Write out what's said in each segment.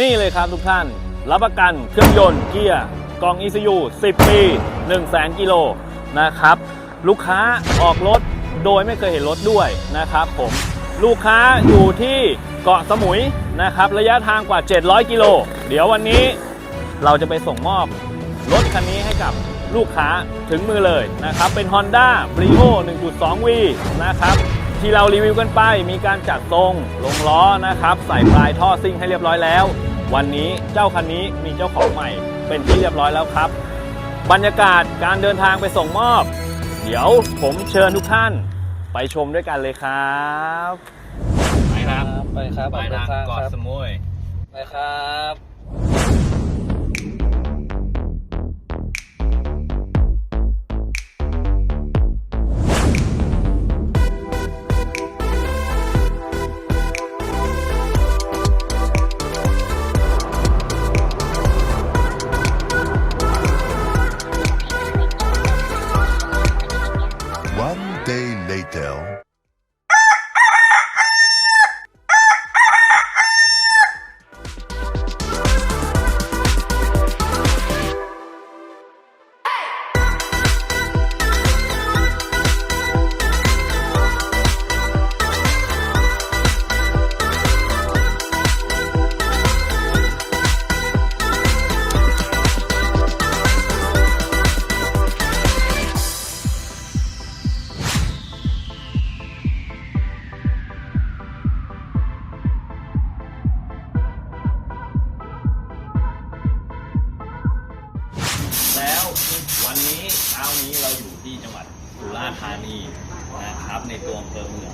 นี่เลยครับทุกท่าน รับประกันเครื่องยนต์เกียร์กล่อง ECU 10 ปี1 0 0 0 0 0กิโลนะครับ ลูกค้าออกรถโดยไม่เคยเห็นรถด้วยนะครับผมลูกค้าอยู่ที่เกาะสมุยนะครับ ระยะทางกว่า 700 กิโล เดี๋ยววันนี้เราจะไปส่งมอบรถคันนี้ให้กับลูกค้าถึงมือเลยนะครับ เป็น Honda Brio 1.2V นะครับ ที่เรารีวิวกันไป มีการจัดทรงลงล้อนะครับ ใส่ปลายท่อซิ่งให้เรียบร้อยแล้ว วันนี้เจ้าคันนี้มีเจ้าของใหม่ เป็นที่เรียบร้อยแล้วครับ บรรยากาศการเดินทางไปส่งมอบ เดี๋ยวผมเชิญทุกท่านไปชมด้วยกันเลยครับไปครับไปครับไปทางเกาะสมุยไปครับ day later. วันนี้เช้านี้เราอยู่ที่จังหวัดสุราษฎร์ธานีนะครับ ในตัวอำเภอเมือง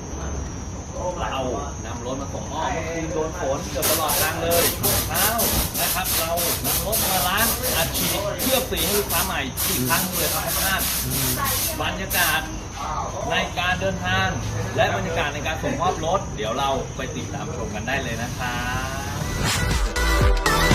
เรานำรถมาส่งมอบเมื่อคืนโดนฝนเกือบตลอดทางเลยเช้านะครับ เรานำรถมาล้างอัดฉีดเคลือบสีให้ลูกค้าใหม่อีกครั้งเลยครับทุกท่านบรรยากาศในการเดินทาง และบรรยากาศในการส่งมอบรถ เดี๋ยวเราไปติดตามชมกันได้เลยนะครับ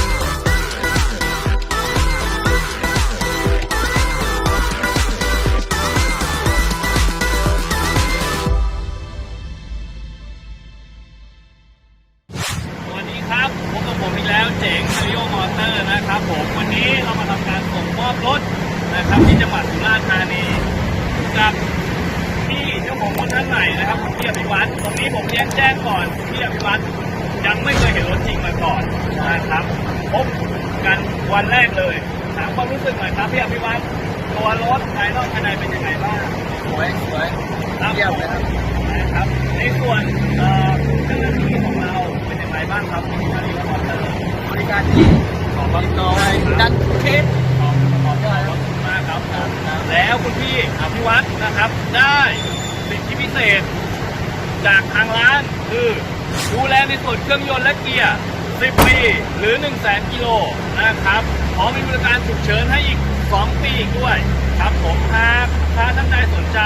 เตอร์นะครับผมวันนี้เรามาทำการส่งมอบรถนะครับที่จังหวัดสุราษฎร์ธานีกับพี่เจ้าของรถท่านใหม่นะครับคุณพี่อภิวัตรตรงนี้ผมเรียกแจ้งก่อนพี่อภิวัตรยังไม่เคยเห็นรถจริงมาก่อนนะครับพบกันวันแรกเลยถามความรู้สึกหน่อยครับพี่อภิวัตรตัวรถภายนอกภายในเป็นยังไงบ้างสวยสวยครับเยี่ยมเลยครับนะครับในส่วน วัตรนะครับ ได้สิทธิพิเศษ จากทางร้านคือดูแลในส่วนเครื่องยนต์และเกียร์ 10 ปี หรือ 1 0 0 0 0แกิโลนะครับพร้อมมีบริการฉุกเฉินให้อีก 2 ปีอีกด้วย ครับผมหากถ้าท่านใดสนใจ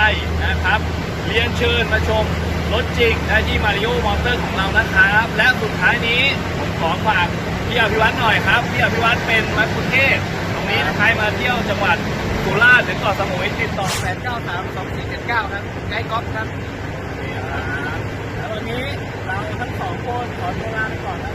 นะครับ เรียนเชิญมาชมรถจริงได้ที่มาริโอมอเตอร์ของเรานะครับ และสุดท้ายนี้ผมขอฝากพี่อภิวัตหน่อยครับ พี่อภิวัตเป็นมัคคุเทศ ตรงนี้ใครมาเที่ยวจังหวัด สุราษฎร์หรือเกาะสมุยติดต่อแปดเก้าสามสองสี่เจ็ดเก้าครับไกด์ก๊อฟครับแล้ววันนี้เราทั้งสองคนขอตัวลาไปก่อนนะ